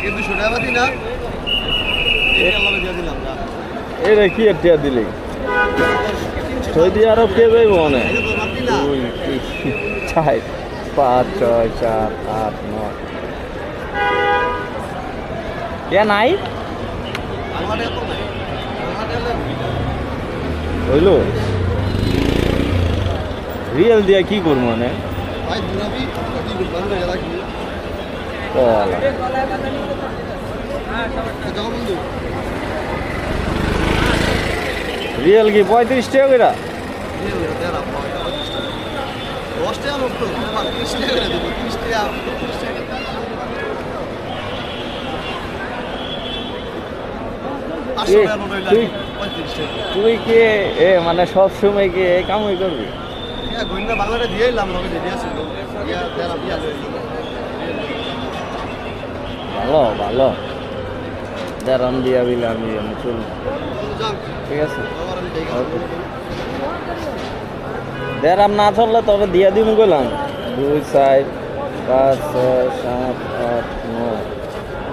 আগে দুশো টাকা না। এটা কি একটা দিলি? সৌদি আরব কে পাইব মনে? দুই চার পাঁচ ছয় চার আট নয়। এ নাই? হইল? রিয়েল দিয়া কি করব মানে? রিয়েল কি? পঁয়ত্রিশ টাকা করে? তুই- কি? এ মানে সব সময় কি? কামই করবি? গইনা বাংলাটা দিয়ে এলাম দিয়ে। ভালো ভালো। দেরাম দিয়া বিলে আমি আমি ঠিক আছে? দেরাম না চললে তবে দিয়া দিন গেলাম দুই চার পাঁচ ছয় সাত আট